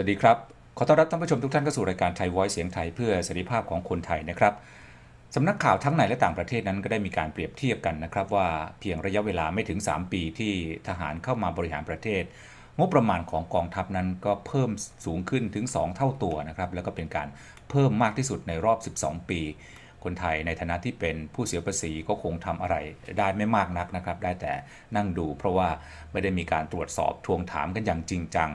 วัสดีครับ ขอต้อนรับท่านผู้ชมทุกท่านเข้าสู่รายการไทยไวท์เสียงไทยเพื่อเสรีภาพของคนไทยนะครับสำนักข่าวทั้งในและต่างประเทศนั้นก็ได้มีการเปรียบเทียบกันนะครับว่าเพียงระยะเวลาไม่ถึง 3 ปีที่ทหารเข้ามาบริหารประเทศ งบประมาณของกองทัพนั้นก็เพิ่มสูงขึ้นถึง 2 เท่าตัวนะครับแล้วก็เป็นการเพิ่มมากที่สุดในรอบ 12 ปี คนไทยในฐานะที่เป็นผู้เสียภาษีก็คงทำอะไรได้ไม่มากนักนะครับ ได้แต่นั่งดู เพราะว่าไม่ได้มีการตรวจสอบทวงถามกันอย่างจริงจัง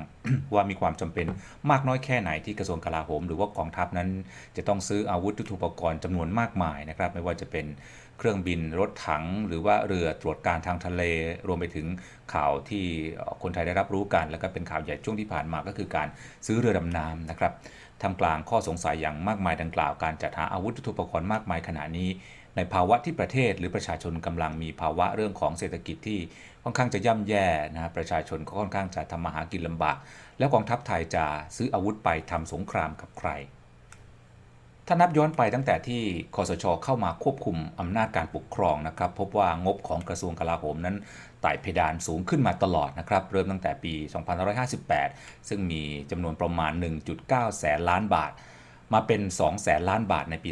ว่ามีความจำเป็นมากน้อยแค่ไหนที่กระทรวงกลาโหม หรือว่ากองทัพนั้น จะต้องซื้ออาวุธยุทโธปกรณ์จำนวนมากมายนะครับ ไม่ว่าจะเป็นเครื่องบินรถถัง หรือว่าเรือตรวจการทางทะเล รวมไปถึงข่าวที่คนไทยได้รับรู้กัน แล้วก็เป็นข่าวใหญ่ช่วงที่ผ่านมาก็คือการซื้อเรือดำน้ำนะครับ ทำกลางข้อสงสัยอย่างมากมายดังกล่าวการจัดหาอาวุธยุทโธปกรณ์มากมายขณะนี้ ในภาวะที่ประเทศหรือประชาชนกำลังมีภาวะเรื่องของเศรษฐกิจที่ค่อนข้างจะย่ำแย่นะประชาชนก็ค่อนข้างจะทำมาหากินลำบาก แล้วกองทัพไทยจะซื้ออาวุธไปทำสงครามกับใคร ถ้านับย้อนไปตั้งแต่ที่คอสช เข้ามาควบคุมอำนาจการปกครองนะครับ พบว่างบของกระทรวงกลาโหมนั้นไต่เพดานสูงขึ้นมาตลอดนะครับ เริ่มตั้งแต่ปี 2558 ซึ่งมีจำนวนประมาณ 1.9 แสนล้านบาท มาเป็น 2 แสนล้านบาทในปี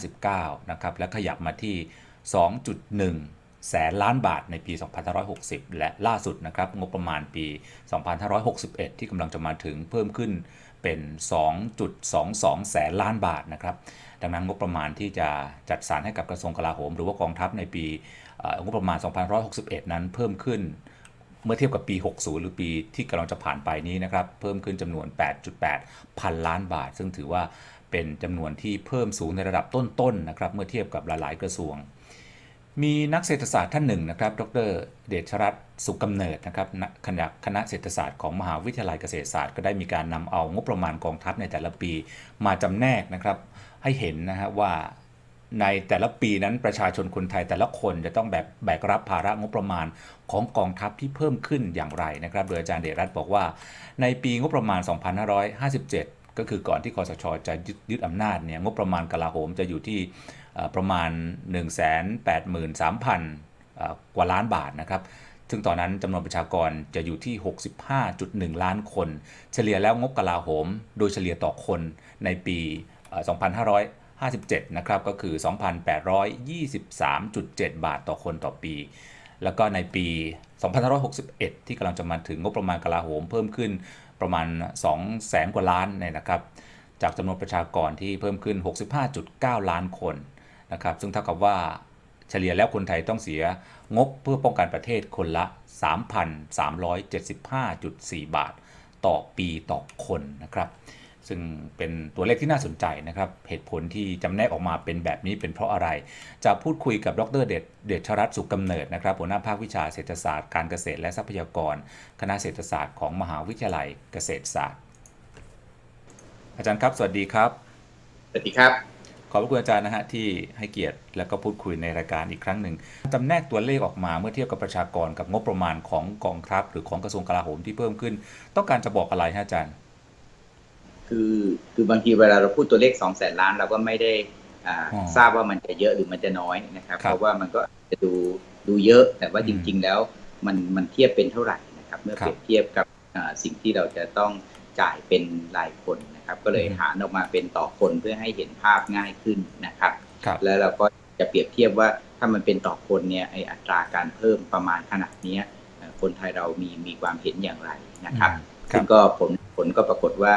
2559 นะครับ และขยับมาที่ 2.1 แสนล้านบาทในปี 2560 และล่าสุดนะครับงบประมาณปี 2561 ที่กำลังจะมาถึงเพิ่มขึ้น เป็น 2.22 แสนล้านบาทนะครับดังนั้นงบประมาณที่จะจัดสรรให้กับกระทรวงกลาโหม หรือว่ากองทัพในปีงบประมาณ 2561 นั้นเพิ่มขึ้นเมื่อเทียบกับปี 60 หรือปีที่กำลังจะผ่านไปนี้นะครับ เพิ่มขึ้นจำนวน 8.8 พันล้านบาท ซึ่งถือว่าเป็นจำนวนที่เพิ่มสูงในระดับต้นๆนนะครับ เมื่อเทียบกับหลายๆกระทรวง มีนักเศรษฐศาสตร์ท่านหนึ่งนะครับ ดร เดชรัตน์สุกกำเนิดนะครับคณะคณะเศรษฐศาสตร์ของมหาวิทยาลัยเกษตรศาสตร์ก็ได้มีการนำเอางบประมาณกองทัพในแต่ละปีมาจำแนกนะครับ ให้เห็นนะฮะว่าในแต่ละปีนั้นประชาชนคนไทยแต่ละคนจะต้องแบกแบกรับภาระงบประมาณของกองทัพที่เพิ่มขึ้นอย่างไรนะครับ โดยอาจารย์เดชรัตน์บอกว่า ในปีงบประมาณ 2557 ก็คือก่อนที่คอสชจะยึดยึดอำนาจเนี่ยงบประมาณกลาโหมจะอยู่ที่ ประมาณ 183,000 กว่าล้านบาทนะครับ ซึ่งตอนนั้นจำนวนประชากรจะอยู่ที่ 65.1 ล้านคน เฉลี่ยแล้วงบกลาโหม โดยเฉลี่ยต่อคนในปี 2557 นะครับ ก็คือ 2,823.7 บาทต่อคนต่อปี แล้วก็ในปี 2561 ที่กำลังจะมาถึงงบประมาณกลาโหมเพิ่มขึ้นประมาณ 2 แสนกว่าล้านเนี่ยนะครับ จากจำนวนประชากรที่เพิ่มขึ้น 65.9 ล้านคน นะครับซึ่งเท่ากับว่าเฉลี่ยแล้วคนไทยต้องเสียงบเพื่อป้องกันประเทศคนละ 3,375.4 บาท ต่อปีต่อคนนะครับ ซึ่งเป็นตัวเลขที่น่าสนใจนะครับ เหตุผลที่จำแนกออกมาเป็นแบบนี้เป็นเพราะอะไร จะพูดคุยกับดรเดชเดชรัตน์สุขกำเนิดนะครับหัวหน้าภาควิชาเศรษฐศาสตร์การเกษตรและทรัพยากร คณะเศรษฐศาสตร์ของมหาวิทยาลัยเกษตรศาสตร์ อาจารย์ครับ สวัสดีครับ สวัสดีครับ ขอบคุณอาจารย์นะฮะที่ให้เกียรติและก็พูดคุยในรายการอีกครั้งหนึ่งจำแนกตัวเลขออกมาเมื่อเทียบกับประชากรกับงบประมาณของกองทัพหรือของกระทรวงกลาโหมที่เพิ่มขึ้น ต้องการจะบอกอะไรฮะอาจารย์ คือคือบางทีเวลาเราพูดตัวเลขสองแสนล้านเราก็ไม่ได้ทราบว่ามันจะเยอะหรือมันจะน้อยนะครับ เพราะว่ามันก็จะดูดูเยอะแต่ว่าจริง ๆ แล้วมันมันเทียบเป็นเท่าไหร่นะครับ เมื่อเปรียบเทียบกับสิ่งที่เราจะต้องจ่ายเป็นรายคน นะครับ ก็เลยหารออกมาเป็นต่อคนเพื่อให้เห็นภาพง่ายขึ้นนะครับแล้วเราก็จะเปรียบเทียบว่าถ้ามันเป็นต่อคนเนี่ยไออัตราการเพิ่มประมาณขนาดนี้คนไทยเรามีมีความเห็นอย่างไรนะครับซึ่งก็ผลผลก็ปรากฏว่า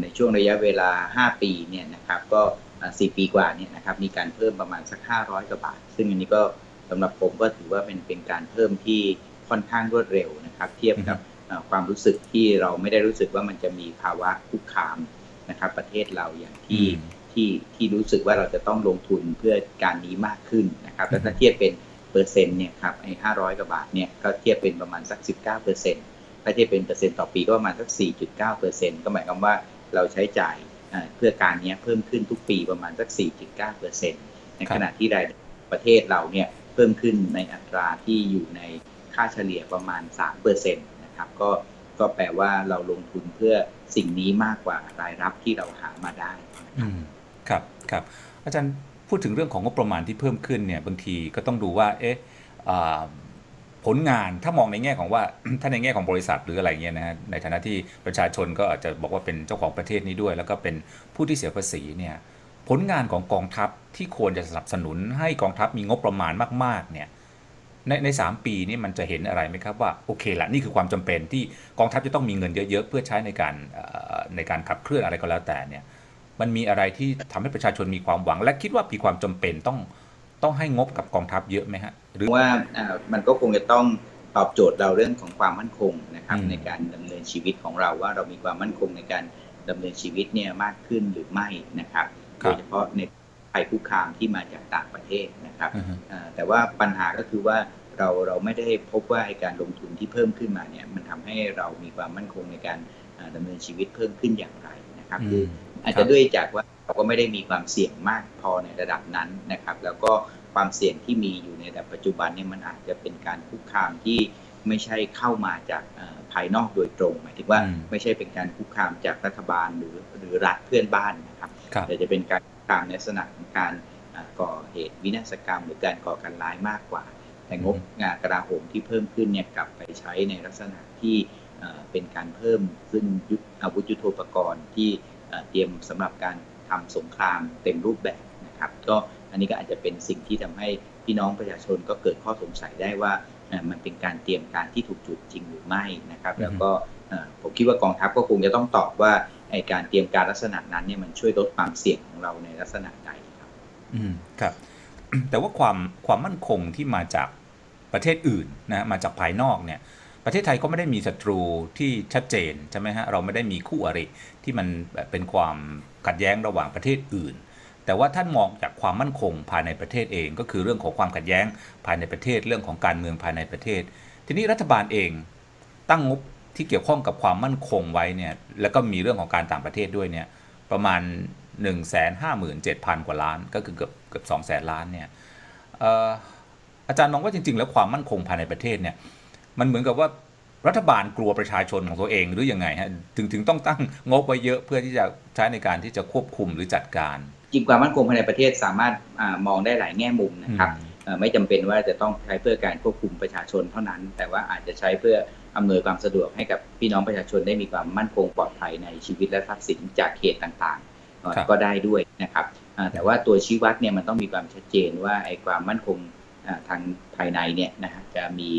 ในช่วงระยะเวลา 5 ปีเนี่ยนะครับก็ 4 ปีกว่าเนี่ยนะครับมีการเพิ่มประมาณสัก 500กว่าบาท ซึ่งอันนี้ก็สำหรับผมก็ถือว่าเป็นเป็นการเพิ่มที่ค่อนข้างรวดเร็วนะครับ เทียบกับความรู้สึกที่เราไม่ได้รู้สึกว่ามันจะมีภาวะคุกคาม นะครับประเทศเราอย่างที่ที่ที่รู้สึกว่าเราจะต้องลงทุนเพื่อการนี้มากขึ้นนะครับแล้วถ้าเทียบเป็นเปอร์เซ็นต์เนี่ยครับไอ้ห้าร้อยกว่าบาทเนี่ยก็เทียบเป็นประมาณสัก19เปอร์เซ็นต์ถ้าเทียบเป็นเปอร์เซ็นต์ต่อปีก็ประมาณสัก4.9เปอร์เซ็นต์ก็หมายความว่าเราใช้จ่ายเพื่อการนี้เพิ่มขึ้นทุกปีประมาณสัก4.9เปอร์เซ็นต์ในขณะที่รายประเทศเราเนี่ยเพิ่มขึ้นในอัตราที่อยู่ในค่าเฉลี่ยประมาณ3เปอร์เซ็นต์นะครับก็ ก็แปลว่าเราลงทุนเพื่อสิ่งนี้มากกว่ารายรับที่เราหามาได้ครับครับ อาจารย์พูดถึงเรื่องของงบประมาณที่เพิ่มขึ้นเนี่ยบางทีก็ต้องดูว่าเอ๊ะผลงานถ้ามองในแง่ของว่าถ้าในแง่ของบริษัทหรืออะไรเงี้ยนะฮะในฐานะที่ประชาชนก็อาจจะบอกว่าเป็นเจ้าของประเทศนี้ด้วย แล้วก็เป็นผู้ที่เสียภาษีเนี่ยผลงานของกองทัพที่ควรจะสนับสนุนให้กองทัพมีงบประมาณมากๆเนี่ย ในในสปีนี่มันจะเห็นอะไรไหมครับว่าโอเคละนี่คือความจำเป็นที่กองทัพจะต้องมีเงินเยอะๆ เพื่อใช้ในการในการขับเคลื่อนอะไรก็แล้วแต่เนี่ยมันมีอะไรที่ทำให้ประชาชนมีความหวัง และคิดว่ามีความจำเป็นต้องต้องให้งบกับกองทัพเยอะไหมฮะหรือว่ามันก็คงจะต้องตอบโจทย์เราเรื่องของความมั่นคงนะครับในการดำเนินชีวิตของเราว่าเรามีความมั่นคงในการดำเนินชีวิตเนี่ยมากขึ้นหรือไม่นะครับโดยเฉพาะในภัยคุกคามที่มาจากต่างประเทศนะครับแต่ว่าปัญหาก็คือว่า เราเราไม่ได้พบว่าการลงทุนที่เพิ่มขึ้นมาเนี่ยมันทำให้เรามีความมั่นคงในการดำเนินชีวิตเพิ่มขึ้นอย่างไรนะครับคืออาจจะด้วยจากว่าเราก็ไม่ได้มีความเสี่ยงมากพอในระดับนั้นนะครับ แล้วก็ความเสี่ยงที่มีอยู่ในระดับปัจจุบันเนี่ยมันอาจจะเป็นการคุกคามที่ไม่ใช่เข้ามาจากภายนอกโดยตรง หมายถึงว่าไม่ใช่เป็นการคุกคามจากรัฐบาลหรือหรือรัฐเพื่อนบ้านนะครับแต่จะเป็นการคุกคามในลักษณะของการก่อเหตุวินาศกรรม หรือการก่อการร้ายมากกว่า แต่งบงานกระดาโหมที่เพิ่มขึ้นเนี่ยกลับไปใช้ในลักษณะที่เป็นการเพิ่มซึ่งอาวุธยุโทโธปกรณ์ที่เตรียมสำหรับการทำสงครามเต็มรูปแบบนะครับก็อันนี้ก็อาจจะเป็นสิ่งที่ทำให้พี่น้องประชาชนก็เกิดข้อสงสัยได้ว่ามันเป็นการเตรียมการที่ถูกจุดจริงหรือไม่นะครับ แล้วก็ผมคิดว่ากองทัพก็คงจะต้องตอบว่าไอการเตรียมการลักษณะนั้นเนี่ยมันช่วยลดความเสี่ยงของเราในลักษณะใดครับ อืมครับ แต่ว่าความความมั่นคงที่มาจากประเทศอื่นนะมาจากภายนอกเนี่ยประเทศไทยก็ไม่ได้มีศัตรูที่ชัดเจนใช่ไหมฮะเราไม่ได้มีคู่อริที่มันเป็นความขัดแย้งระหว่างประเทศอื่น แต่ว่าท่านมองจากความมั่นคงภายในประเทศเอง ก็คือเรื่องของความขัดแย้งภายในประเทศเรื่องของการเมืองภายในประเทศ ทีนี้รัฐบาลเองตั้งงบที่เกี่ยวข้องกับความมั่นคงไว้เนี่ยแล้วก็มีเรื่องของการต่างประเทศด้วยเนี่ยประมาณ 1 5 7 0 0 0 กว่าล้าน ก็คือเกือบเกือบ2 0 0 0 0ล้านเนี่ยอาจารย์มองว่าจริง ๆ แล้วความมั่นคงภายในประเทศเนี่ยมันเหมือนกับว่ารัฐบาลกลัวประชาชนของตัวเองหรือยังไงฮะถึงถึงต้องตั้งงบไว้เยอะเพื่อที่จะใช้ในการที่จะควบคุมหรือจัดการ จริงความมั่นคงภายในประเทศสามารถอมองได้หลายแง่มุมนะครับไม่จำเป็นว่าจะต้องใช้เพื่อการควบคุมประชาชนเท่านั้น แต่ว่าอาจจะใช้เพื่ออำนวยความสะดวกให้กับพี่น้องประชาชนได้มีความมั่นคงปลอดภัยในชีวิตและทรัพย์สินจากเขตต่างๆ ก็ได้ด้วยนะครับแต่ว่าตัวชี้วัดเนี่ยมันต้องมีความชัดเจนว่าไอ้ความมั่นคงทางภายในเนี่ยนะฮะจะมี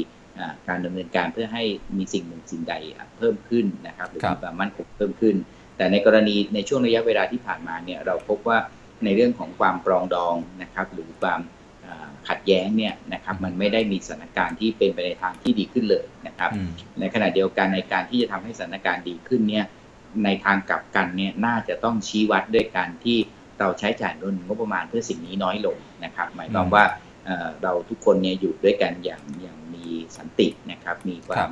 การดำเนินการเพื่อให้มีสิ่งหนึ่งสิ่งใดเพิ่มขึ้นนะครับหรือมีความมั่นคงเพิ่มขึ้น แต่ในกรณีในช่วงระยะเวลาที่ผ่านมาเนี่ยเราพบว่าในเรื่องของความปรองดองนะครับ หรือความขัดแย้งเนี่ยนะครับมันไม่ได้มีสถานการณ์ที่เป็นไปในทางที่ดีขึ้นเลยนะครับ ในขณะเดียวกันในการที่จะทำให้สถานการณ์ดีขึ้นเนี่ย ในทางกลับกันเนี่ยน่าจะต้องชี้วัดด้วยการที่เราใช้จ่ายเงินงบประมาณเพื่อสิ่งนี้น้อยลงนะครับ หมายความว่าเราทุกคนเนี่ยอยู่ด้วยกันอย่างอย่างมีสันตินะครับ มีความ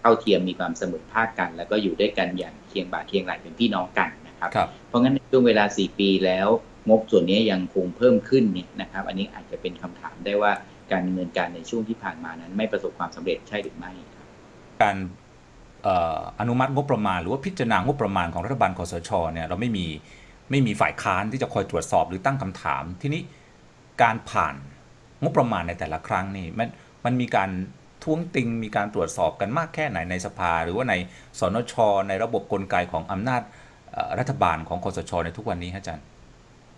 เท่าเทียมมีความเสมอภาคกัน แล้วก็อยู่ด้วยกันอย่างเคียงบ่าเคียงไหลเป็นพี่น้องกันครับ เพราะงั้นในช่วงเวลา 4 ปีแล้วงบส่วนนี้ยังคงเพิ่มขึ้นเนี่ยนะครับ อันนี้อาจจะเป็นคำถามได้ว่าการดำเนินการในช่วงที่ผ่านมานั้น ไม่ประสบความสำเร็จใช่หรือไม่ครับการ อนุมัติงบประมาณ หรือว่าพิจารณางบประมาณของรัฐบาลคอสชเนี่ยเราไม่มีไม่มีฝ่ายค้านที่จะคอยตรวจสอบหรือตั้งคำถาม ทีนี้การผ่านงบประมาณในแต่ละครั้งนี่มันมันมีการท้วงติงมีการตรวจสอบกันมากแค่ไหนในสภา หรือว่าในสนช ในระบบกลไกของอำนาจรัฐบาลของคอสช ในทุกวันนี้ฮะอาจารย์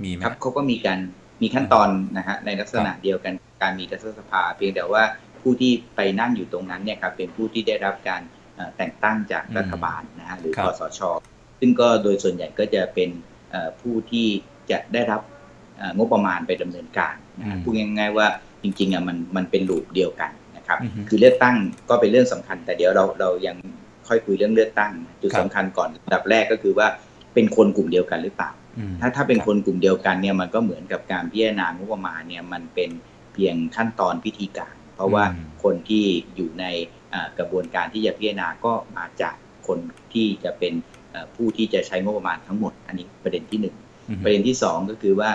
มีไหมครับเขาก็มีการมีขั้นตอนนะฮะในลักษณะเดียวกันการมีรัฐสภา เพียงแต่ว่าผู้ที่ไปนั่งอยู่ตรงนั้นเนี่ยครับเป็นผู้ที่ได้รับการ แต่งตั้งจากรัฐบาลนะฮะหรือคอสช ซึ่งก็โดยส่วนใหญ่ก็จะเป็นผู้ที่จะได้รับงบประมาณไปดำเนินการนะพูดง่ายๆว่าจริงๆอะมันมันเป็นลูปเดียวกันนะครับ คือเลือกตั้งก็เป็นเรื่องสำคัญ แต่เดี๋ยวเราเรายังค่อยคุยเรื่องเลือกตั้ง จุดสำคัญก่อนอันดับแรกก็คือว่าเป็นคนกลุ่มเดียวกันหรือเปล่า ถ้าถ้าเป็นคนกลุ่มเดียวกันเนี่ยมันก็เหมือนกับการพิจารณางบประมาณเนี่ยมันเป็นเพียงขั้นตอนพิธีการ เพราะว่าคนที่อยู่ใน กระบวนการที่จะพิจารณาก็มาจากคนที่จะเป็นผู้ที่จะใช้งบประมาณทั้งหมด อันนี้ประเด็นที่หนึ่งประเด็นที่สองก็คือว่า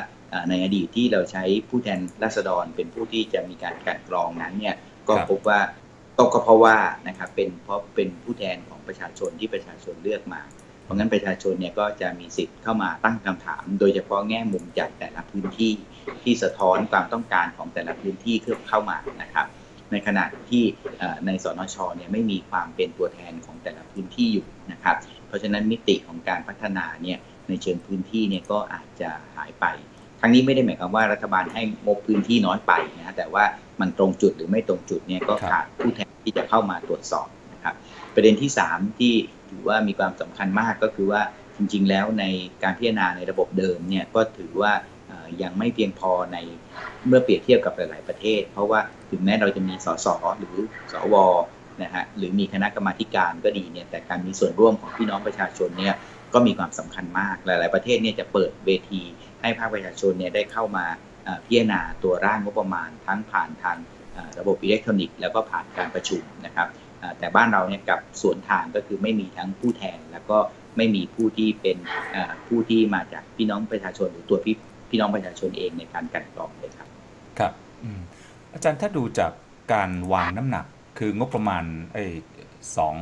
ในอดีตที่เราใช้ผู้แทนราษฎรเป็นผู้ที่จะมีการกันกรองนั้นเนี่ยก็พบว่าก็เพราะว่านะครับเป็นเพราะเป็นผู้แทนของประชาชนที่ประชาชนเลือกมา เพราะงั้นประชาชนเนี่ยก็จะมีสิทธิ์เข้ามาตั้งคำถาม โดยเฉพาะแง่มุมจากแต่ละพื้นที่ที่สะท้อนความต้องการของแต่ละพื้นที่เข้ามานะครับ ในขณะที่ในสนชเนี่ยไม่มีความเป็นตัวแทนของแต่ละพื้นที่อยู่นะครับ เพราะฉะนั้นมิติของการพัฒนาเนี่ยในเชิงพื้นที่เนี่ยก็อาจจะหายไป ทั้งนี้ไม่ได้หมายความว่ารัฐบาลให้งบพื้นที่น้อยไปนะแต่ว่ามันตรงจุดหรือไม่ตรงจุดเนี่ยก็ขาดผู้แทนที่จะเข้ามาตรวจสอบนะครับประเด็นที่ 3 ที่ถือว่ามีความสำคัญมากก็คือว่าจริง ๆ แล้วในการพิจารณาในระบบเดิมเนี่ยก็ถือว่า ยังไม่เพียงพอในเมื่อเปรียบเทียบกับหลาย ๆ ประเทศ เพราะว่าถึงแม้เราจะมีสสหรือสวนะฮะหรือมีคณะกรรมาการก็ดีเนี่ยแต่การมีส่วนร่วมของพี่น้องประชาชนเนี่ยก็มีความสำคัญมากหลาย ๆ ประเทศเนี่ยจะเปิดเวทีให้ภาคประชาชนเนี่ยได้เข้ามาพิจารณาตัวร่างงบประมาณ ทั้งผ่านทางระบบอิเล็กทรอนิกส์แล้วก็ผ่านการประชุมนะครับแต่บ้านเราเนี่ยกับส่วนทางก็คือไม่มีทั้งผู้แทน แล้วก็ไม่มีผู้ที่เป็นผู้ที่มาจากพี่น้องประชาชนหรือตัวพี่ พี่น้องประชาชนเองในการกันกรองเลยครับ ครับอาจารย์ถ้าดูจากการวางน้ำหนัก คืองบประมาณไอ้สอง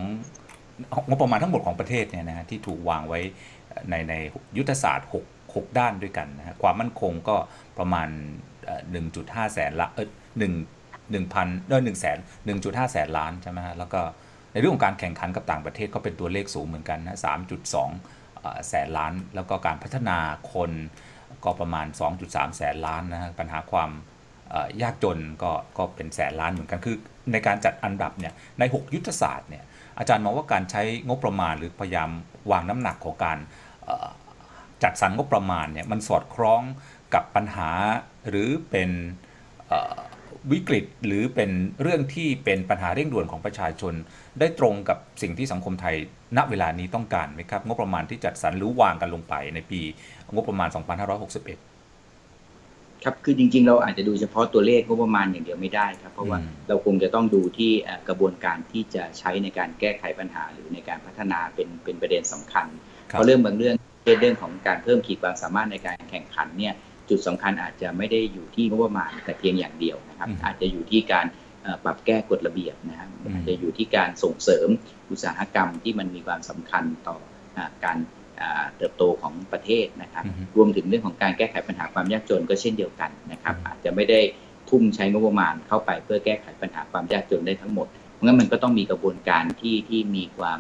งบประมาณทั้งหมดของประเทศเนี่ยนะฮะที่ถูกวางไว้ในในยุทธศาสตร์ 6 6 ด้านด้วยกันนะฮะความมั่นคงก็ประมาณ 1.5 แสนละเออหนึ่งหนึ่งพันเออหนึ่งแสนหนึ่งจุดห้าแสนล้านใช่ไหมฮะแล้วก็ในเรื่องของการแข่งขันกับต่างประเทศก็เป็นตัวเลขสูงเหมือนกันนะสามจุดสองแสนล้าน แล้วก็การพัฒนาคน ก็ประมาณ 2.3 แสนล้านนะฮะปัญหาความยากจนก็ก็เป็นแสนล้านเหมือนกันคือในการจัดอันดับเนี่ยใน 6 ยุทธศาสตร์เนี่ยอาจารย์มองว่าการใช้งบประมาณหรือพยายามวางน้ำหนักของการจัดสรรงบประมาณเนี่ยมันสอดคล้องกับปัญหาหรือเป็น วิกฤตหรือเป็นเรื่องที่เป็นปัญหาเร่งด่วนของประชาชน ได้ตรงกับสิ่งที่สังคมไทย ณเวลานี้ต้องการไหมครับ งบประมาณที่จัดสรรหรือวางกันลงไปในปีงบประมาณ 2561 ครับคือจริง ๆ เราอาจจะดูเฉพาะตัวเลขงบประมาณอย่างเดียวไม่ได้ครับเพราะว่าเราคงจะต้องดูที่กระบวนการที่จะใช้ในการแก้ไขปัญหาหรือในการพัฒนาเป็นเป็นประเด็นสำคัญเพราะเรื่องบางเรื่องเรื่องของการเพิ่มขีดความสามารถในการแข่งขันเนี่ย จุดสำคัญอาจจะไม่ได้อยู่ที่งบประมาณแต่เพียงอย่างเดียวนะครับ อาจจะอยู่ที่การปรับแก้กฎระเบียบนะครับอาจจะอยู่ที่การส่งเสริมอุตสาหกรรมที่มันมีความสำคัญต่อการเติบโตของประเทศนะครับ รวมถึงเรื่องของการแก้ไขปัญหาความยากจนก็เช่นเดียวกันนะครับ อาจจะไม่ได้ทุ่มใช้งบประมาณเข้าไปเพื่อแก้ไขปัญหาความยากจนได้ทั้งหมด เพราะงั้นมันก็ต้องมีกระบวนการที่ที่มีความ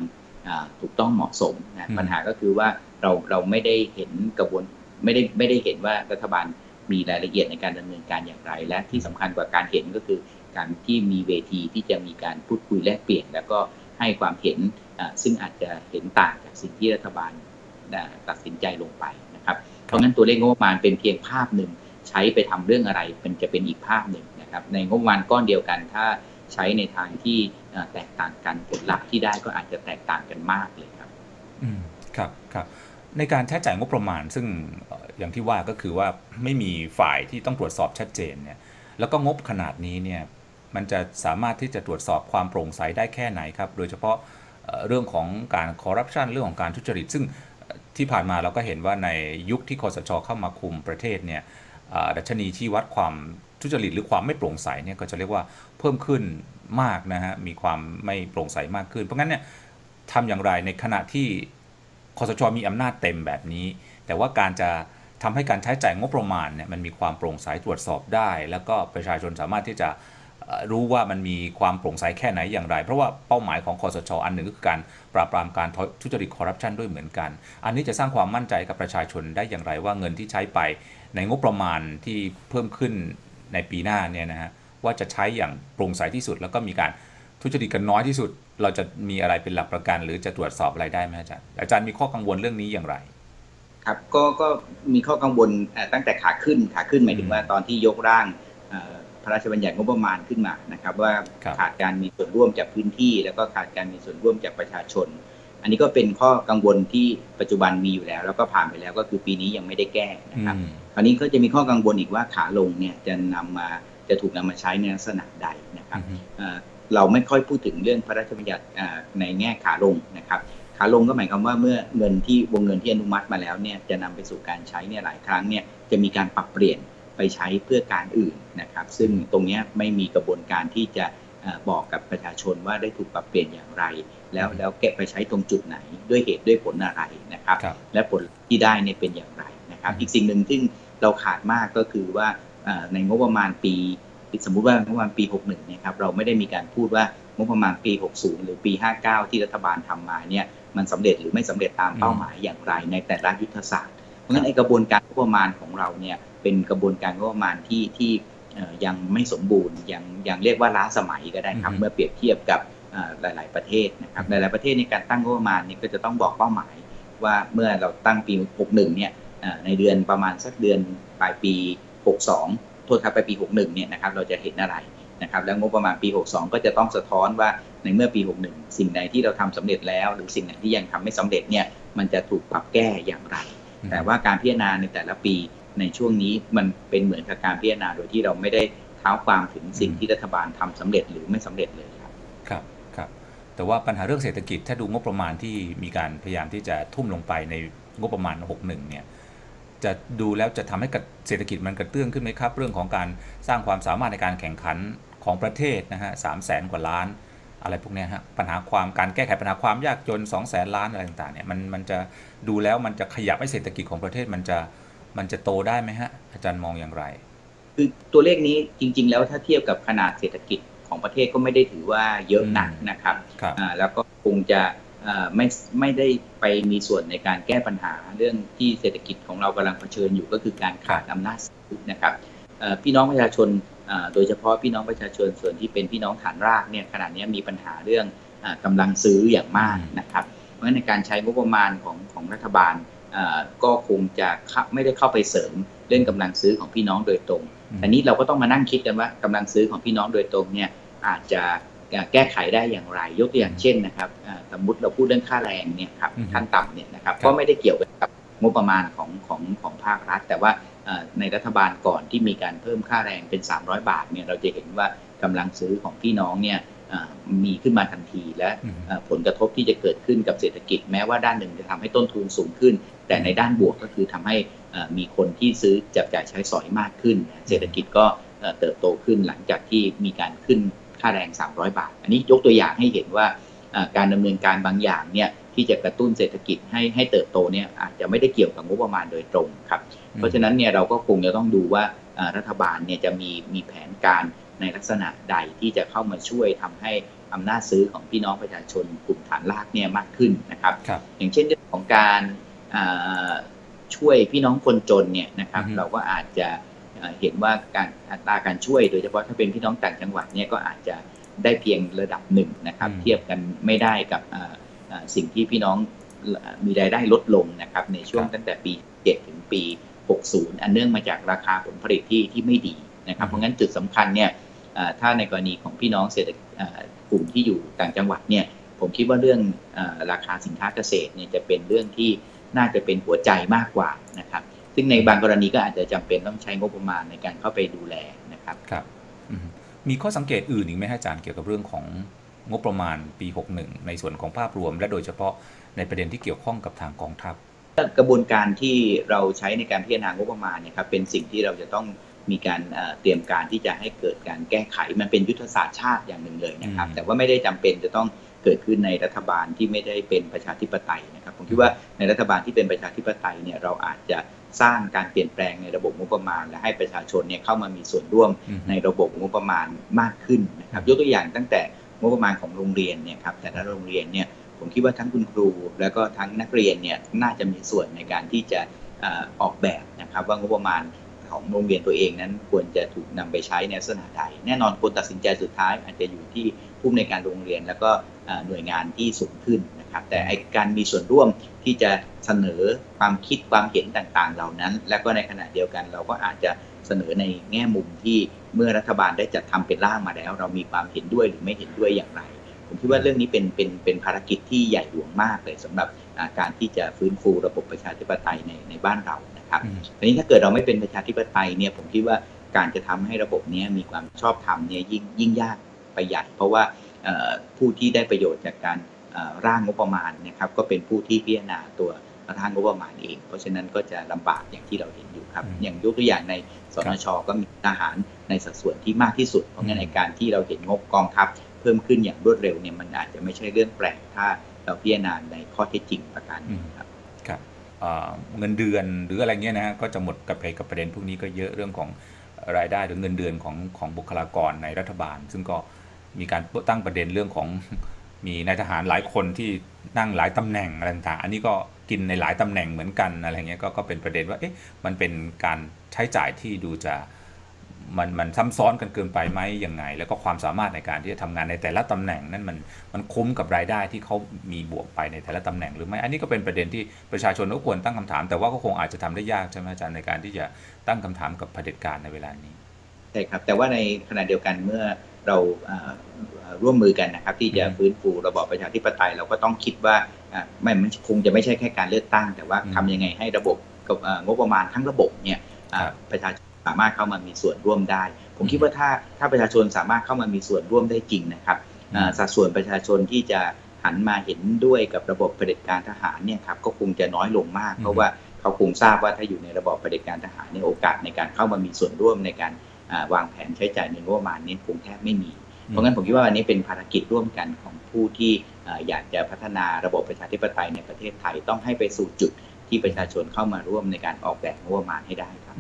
ถูกต้องเหมาะสมนะปัญหาก็คือว่าเราเราไม่ได้เห็นกระบวน ไม่ได้ไม่ได้เห็นว่ารัฐบาลมีรายละเอียดในการดำเนินการอย่างไร และที่สำคัญกว่าการเห็นก็คือ การที่มีเวทีที่จะมีการพูดคุยแลกเปลี่ยน แล้วก็ให้ความเห็นซึ่งอาจจะเห็นต่างจากสิ่งที่รัฐบาลตัดสินใจลงไปนะครับ เพราะงั้นตัวเลขงบประมาณเป็นเพียงภาพหนึ่งใช้ไปทำเรื่องอะไรเป็นจะเป็นอีกภาพหนึ่งนะครับ ในงบประมาณก้อนเดียวกัน ถ้าใช้ในทางที่แตกต่างกันผลลัพธ์ที่ได้ก็อาจจะแตกต่างกันมากเลยครับ อืมครับครับ ในการใช้จ่ายงบประมาณ ซึ่งอย่างที่ว่าก็คือว่าไม่มีฝ่ายที่ต้องตรวจสอบชัดเจนเนี่ยแล้วก็งบขนาดนี้เนี่ยมันจะสามารถที่จะตรวจสอบความโปร่งใสได้แค่ไหนครับ โดยเฉพาะเรื่องของการคอร์รัปชันเรื่องของการทุจริต ซึ่งที่ผ่านมาเราก็เห็นว่าในยุคที่คอสชเข้ามาคุมประเทศเนี่ยดัชนีที่วัดความทุจริตหรือความไม่โปร่งใสเนี่ยก็จะเรียกว่าเพิ่มขึ้นมากนะฮะมีความไม่โปร่งใสมากขึ้น เพราะงั้นเนี่ยทำอย่างไรในขณะที่ อสชมีอำนาจเต็มแบบนี้ แต่ว่าการจะทำให้การใช้จ่ายงบประมาณเนี่ยมันมีความโปร่งใสตรวจสอบได้ แล้วก็ประชาชนสามารถที่จะรู้ว่ามันมีความโปร่งใสแค่ไหนอย่างไร เพราะว่าเป้าหมายของคอสชอันหนึ่งก็คือการปราบปรามการทุจริตคอร์รัปชันด้วยเหมือนกัน อันนี้จะสร้างความมั่นใจกับประชาชนได้อย่างไรว่าเงินที่ใช้ไปในงบประมาณที่เพิ่มขึ้นในปีหน้าเนี่ยนะฮะว่าจะใช้อย่างโปร่งใสที่สุดแล้วก็มีการ ทุจริตกันน้อยที่สุด เราจะมีอะไรเป็นหลักประกัน หรือจะตรวจสอบอะไรได้ไหมอาจารย์อาจารย์มีข้อกังวลเรื่องนี้อย่างไร ครับก็ก็มีข้อกังวลตั้งแต่ขาขึ้นขาขึ้นหมายถึงว่าตอนที่ยกร่างพระราชบัญญัติงบประมาณขึ้นมานะครับ ว่าขาดการมีส่วนร่วมจากพื้นที่ แล้วก็ขาดการมีส่วนร่วมจากประชาชน อันนี้ก็เป็นข้อกังวลที่ปัจจุบันมีอยู่แล้ว แล้วก็ผ่านไปแล้วก็คือปีนี้ยังไม่ได้แก้นะครับคราวนี้ก็จะมีข้อกังวลอีกว่าขาลงเนี่ยจะนำมาจะถูกนำมาใช้ในลักษณะใดนะครับ เราไม่ค่อยพูดถึงเรื่องพระราชบัญญัติในแง่ขาลงนะครับขาลงก็หมายความว่าเมื่อเงินที่วงเงินที่อนุมัติมาแล้วเนี่ยจะนำไปสู่การใช้เนี่ยหลายครั้งเนี่ยจะมีการปรับเปลี่ยนไปใช้เพื่อการอื่นนะครับ ซึ่งตรงนี้ไม่มีกระบวนการที่จะบอกกับประชาชนว่าได้ถูกปรับเปลี่ยนอย่างไร แล้วแล้วเก็บไปใช้ตรงจุดไหนด้วยเหตุด้วยผลอะไรนะครับและผลที่ได้เนี่ยเป็นอย่างไรนะครับ อีกสิ่งหนึ่งที่เราขาดมากก็คือว่าในงบประมาณปี สมมุติว่างบประมาณปี 61เนี่ยครับเราไม่ได้มีการพูดว่างบประมาณปี 60 หรือปี 59 ที่รัฐบาลทำมาเนี่ยมันสำเร็จหรือไม่สำเร็จตามเป้าหมายอย่างไรในแต่ละยุทธศาสตร์ เพราะฉะนั้นไอกระบวนการงบประมาณของเราเนี่ยเป็นกระบวนการงบประมาณที่ที่ยังไม่สมบูรณ์ยังยังเรียกว่าล้าสมัยก็ได้ครับเมื่อเปรียบเทียบกับหลาย ๆ ประเทศนะครับหลาย ๆ ประเทศในการตั้งงบประมาณนี่ก็จะต้องบอกเป้าหมาย ว่าเมื่อเราตั้งปี 61 เนี่ยในเดือนประมาณสักเดือนปลายปี 62โทษครับไปปี 61เนี่ยนะครับเราจะเห็นอะไรนะครับแล้วงบประมาณปี 62 ก็จะต้องสะท้อนว่าในเมื่อปี 61 สิ่งใดที่เราทำสำเร็จแล้ว หรือสิ่งไหนที่ยังทำไม่สำเร็จเนี่ยมันจะถูกปรับแก้อย่างไร แต่ว่าการพิจารณาในแต่ละปีในช่วงนี้มันเป็นเหมือนกับการพิจารณาโดยที่เราไม่ได้เท้าความถึงสิ่งที่รัฐบาลทำสำเร็จหรือไม่สำเร็จเลยครับครับครับแต่ว่าปัญหาเรื่องเศรษฐกิจถ้าดูงบประมาณที่มีการพยายามที่จะทุ่มลงไปในงบประมาณ 61 เนี่ย จะดูแล้วจะทำให้เศรษฐกิจมันกระเตื้องขึ้นไหมครับ เรื่องของการสร้างความสามารถในการแข่งขันของประเทศนะฮะสามแสนกว่าล้าน อะไรพวกนี้ฮะปัญหาความการแก้ไขปัญหาความยากจน2องแสนล้านอะไรต่างๆเนี่ยมันมันจะดูแล้วมันจะขยับให้เศรษฐกิจของประเทศมันจะมันจะโตได้ไหมฮะอาจารย์มองอย่างไร คือตัวเลขนี้จริง ๆ แล้วถ้าเทียบกับขนาดเศรษฐกิจของประเทศก็ไม่ได้ถือว่าเยอะหนักนะครับรบแล้วก็คงจะ ไม่ไม่ได้ไปมีส่วนในการแก้ปัญหาเรื่องที่เศรษฐกิจของเรากำลังเผชิญอยู่ก็คือการขาดอำนาจนะครับพี่น้องประชาชนโดยเฉพาะพี่น้องประชาชนส่วนที่เป็นพี่น้องฐานรากเนี่ยขณะนี้มีปัญหาเรื่องกำลังซื้ออย่างมากนะครับ เพราะฉะนั้นในการใช้งบประมาณของของรัฐบาลก็คงจะไม่ได้เข้าไปเสริมเรื่องกำลังซื้อของพี่น้องโดยตรงแต่นี้เราก็ต้องมานั่งคิดกันว่ากำลังซื้อของพี่น้องโดยตรงเนี่ยอาจจะ แก้ไขได้อย่างไร ยกตัวอย่างเช่นนะครับสมมติเราพูดเรื่องค่าแรงเนี่ยครับขั้นต่ำเนี่ยนะครับก็ไม่ได้เกี่ยวกับงบประมาณของของของภาครัฐ แต่ว่าในรัฐบาลก่อนที่มีการเพิ่มค่าแรงเป็น 300 บาทเนี่ยเราจะเห็นว่ากำลังซื้อของพี่น้องเนี่ยมีขึ้นมาทันทีและผลกระทบที่จะเกิดขึ้นกับเศรษฐกิจแม้ว่าด้านหนึ่งจะทำให้ต้นทุนสูงขึ้น แต่ในด้านบวกก็คือทำให้มีคนที่ซื้อจับจ่ายใช้สอยมากขึ้น เศรษฐกิจก็เติบโตขึ้นหลังจากที่มีการขึ้น ค่าแรง 300 บาท อันนี้ยกตัวอย่างให้เห็นว่าการดำเนินการบางอย่างเนี่ยที่จะกระตุ้นเศรษฐกิจให้ให้เติบโตเนี่ยอาจจะไม่ได้เกี่ยวกับงบประมาณโดยตรงครับ เพราะฉะนั้นเนี่ยเราก็คงจะต้องดูว่ารัฐบาลเนี่ยจะมีมีแผนการในลักษณะใดที่จะเข้ามาช่วยทำให้อำนาจซื้อของพี่น้องประชาชนกลุ่มฐานรากเนี่ยมากขึ้นนะครับรบอย่างเช่นเรื่องของการช่วยพี่น้องคนจนเนี่ยนะครับ เราก็อาจจะ เห็นว่าการอัตราการช่วยโดยเฉพาะถ้าเป็นพี่น้องต่างจังหวัดเนี่ยก็อาจจะได้เพียงระดับหนึ่งนะครับ เทียบกันไม่ได้กับสิ่งที่พี่น้องมีรายได้ลดลงนะครับ ในช่วงตั้งแต่ปี 7 ถึงปี 60 อันเนื่องมาจากราคาผลผลิตที่ที่ไม่ดีนะครับ เพราะงั้นจุดสำคัญเนี่ยถ้าในกรณีของพี่น้องเศรษฐกลุ่มที่อยู่ต่างจังหวัดเนี่ยผมคิดว่าเรื่องราคาสินค้าเกษตรเนี่ยจะเป็นเรื่องที่น่าจะเป็นหัวใจมากกว่านะครับ ซึ่งในบางกรณีก็อาจจะจำเป็นต้องใช้งบประมาณในการเข้าไปดูแลนะครับครับมีข้อสังเกตอื่นอีกไหมอาจารย์เกี่ยวกับเรื่องของงบประมาณปี 61 ในส่วนของภาพรวม และโดยเฉพาะในประเด็นที่เกี่ยวข้องกับทางกองทัพกระบวนการที่เราใช้ในการพิจารณางบประมาณเนี่ยครับเป็นสิ่งที่เราจะต้องมีการเตรียมการที่จะให้เกิดการแก้ไขมันเป็นยุทธศาสตร์ชาติอย่างหนึ่งเลยนะครับ แต่ว่าไม่ได้จำเป็นจะต้องเกิดขึ้นในรัฐบาลที่ไม่ได้เป็นประชาธิปไตยนะครับผมคิดว่าในรัฐบาลที่เป็นประชาธิปไตยเนี่ยเราอาจจะ สร้างการเปลี่ยนแปลงในระบบงบประมาณ และให้ประชาชนเนี่ยเข้ามามีส่วนร่วมในระบบงบประมาณมากขึ้นนะครับยกตัวอย่างตั้งแต่งบประมาณของโรงเรียนเนี่ยครับแต่ละโรงเรียนเนี่ยผมคิดว่าทั้งคุณครู แล้วก็ทั้งนักเรียนเนี่ยน่าจะมีส่วนในการที่จะออกแบบนะครับว่างบประมาณของโรงเรียนตัวเองนั้นควรจะถูกนำไปใช้ในลักษณะใดแน่นอนคนตัดสินใจสุดท้ายอาจจะอยู่ที่ผู้ในการโรงเรียน แล้วก็หน่วยงานที่สูงขึ้นนะ ครับแต่การมีส่วนร่วมที่จะเสนอความคิดความเห็นต่างๆ เหล่านั้น และก็ในขณะเดียวกันเราก็อาจจะเสนอในแง่มุมที่เมื่อรัฐบาลได้จัดทำเป็นร่างมาแล้ว เรามีความเห็นด้วยหรือไม่เห็นด้วยอย่างไร ผมคิดว่าเรื่องนี้เป็นเป็นเป็นภารกิจที่ใหญ่หลวงมากเลยสำหรับการที่จะฟื้นฟูระบบประชาธิปไตยในในบ้านเรานะครับทีนี้ถ้าเกิดเราไม่เป็นประชาธิปไตยเนี่ยผมคิดว่าการจะทำให้ระบบนี้มีความชอบธรรมเนี่ยยิ่งยิ่งยากไปใหญ่เพราะว่าผู้ที่ได้ประโยชน์จากการ ร่างงบประมาณนะครับก็เป็นผู้ที่พิจารณาตัวร่างงบประมาณเอง เพราะฉะนั้นก็จะลำบากอย่างที่เราเห็นอยู่ครับ อย่างยกตัวอย่างในสนชก็มีทหารในสัดส่วนที่มากที่สุด เพราะงั้นในการที่เราเห็นงบกองทัพเพิ่มขึ้นอย่างรวดเร็วเนี่ยมันอาจจะไม่ใช่เรื่องแปลกถ้าเราพิจารณาในข้อเท็จจริงประการนี้ครับครับเงินเดือนหรืออะไรเงี้ยนะฮะก็จะหมดกับไปกับประเด็นพวกนี้ก็เยอะเรื่องของรายได้หรือเงินเดือนของของบุคลากรในรัฐบาล ซึ่งก็มีการตั้งประเด็นเรื่องของ มีนายทหารหลายคนที่นั่งหลายตำแหน่งอะไรต่างอันนี้ก็กินในหลายตำแหน่งเหมือนกันอะไรเงี้ยก็ก็เป็นประเด็นว่าเอ๊ะมันเป็นการใช้จ่ายที่ดูจะมันมันซ้ำซ้อนกันเกินไปไหมยังไง แล้วก็ความสามารถในการที่จะทำงานในแต่ละตำแหน่งนั้นมันมันคุ้มกับรายได้ที่เขามีบวกไปในแต่ละตำแหน่งหรือไม่ อันนี้ก็เป็นประเด็นที่ประชาชนก็ควรตั้งคำถาม แต่ว่าก็คงอาจจะทำได้ยากใช่ไหมอาจารย์ในการที่จะตั้งคำถามกับเผด็จการในเวลานี้ใช่ครับ แต่ว่าในขณะเดียวกันเมื่อ เราร่วมมือกันนะครับ ที่จะฟื้นฟูระบอบประชาธิปไตยเราก็ต้องคิดว่าไม่มันคงจะไม่ใช่แค่การเลือกตั้ง แต่ว่าทำยังไงให้ระบบกับงบประมาณทั้งระบบเนี่ยประชาชนสามารถเข้ามามีส่วนร่วมได้ ผมคิดว่าถ้าถ้าประชาชนสามารถเข้ามามีส่วนร่วมได้จริงนะครับสัดส่วนประชาชนที่จะหันมาเห็นด้วยกับระบบเผด็จการทหารเนี่ยครับก็คงจะน้อยลงมาก เพราะว่าเขาคงทราบว่าถ้าอยู่ในระบอบเผด็จการทหารเนี่ยโอกาสในการเข้ามามีส่วนร่วมในการ วางแผนใช้จ่ายในงบประมาณนี้คงแทบไม่มี เพราะงั้นผมคิดว่าอันนี้เป็นภารกิจร่วมกันของผู้ที่อยากจะพัฒนาระบบประชาธิปไตยในประเทศไทยต้องให้ไปสู่จุดที่ประชาชนเข้ามาร่วมในการออกแบบงบประมาณให้ได้ครับ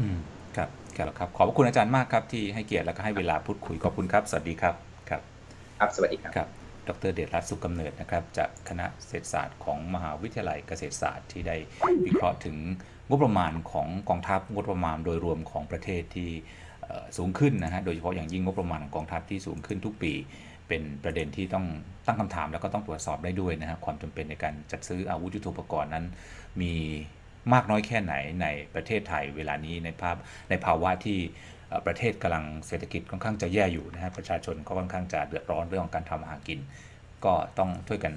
ครับครับขอบคุณอาจารย์มากครับที่ให้เกียรติและก็ให้เวลาพูดคุยขอบคุณครับ สวัสดีครับครับครับสวัสดีครับครับดรเดชรัตน์สุกกำเนิดนะครับจากคณะเศรษฐศาสตร์ของมหาวิทยาลัยเกษตรศาสตร์ที่ได้วิเคราะห์ถึงงบประมาณของกองทัพงบประมาณโดยรวมของประเทศที่ สูงขึ้นนะฮะ โดยเฉพาะอย่างยิ่งงบประมาณของกองทัพที่สูงขึ้นทุกปี เป็นประเด็นที่ต้องตั้งคำถามแล้วก็ต้องตรวจสอบได้ด้วยนะฮะความจำเป็นในการจัดซื้ออาวุธยุทโธปกรณ์นั้น มีมากน้อยแค่ไหนในประเทศไทยเวลานี้ในภาพในภาวะที่ประเทศกำลังเศรษฐกิจค่อนข้างจะแย่อยู่นะฮะประชาชนก็ค่อนข้างจะเดือดร้อนเรื่องของการทำอาหารกิน ก็ต้องช่วยกัน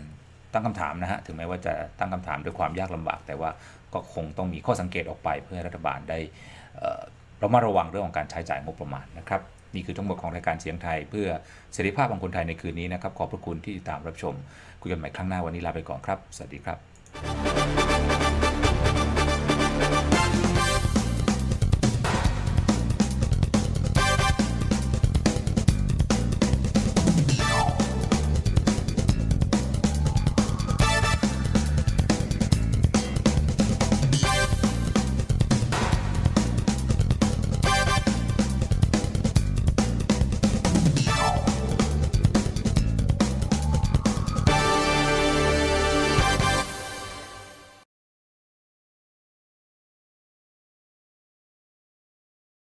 ตั้งคำถามนะฮะถึงแม้ว่าจะตั้งคำถามด้วยความยากลำบาก แต่ว่าก็คงต้องมีข้อสังเกตออกไปเพื่อรัฐบาลได้ เรามาระวังเรื่องของการใช้จ่ายงบประมาณนะครับนี่คือทั้งหมดของรายการเสียงไทย เพื่อเสรีภาพของคนไทยในคืนนี้นะครับขอบพระคุณที่ติดตามรับชมคุยกันใหม่ครั้งหน้าวันนี้ลาไปก่อนครับ สวัสดีครับ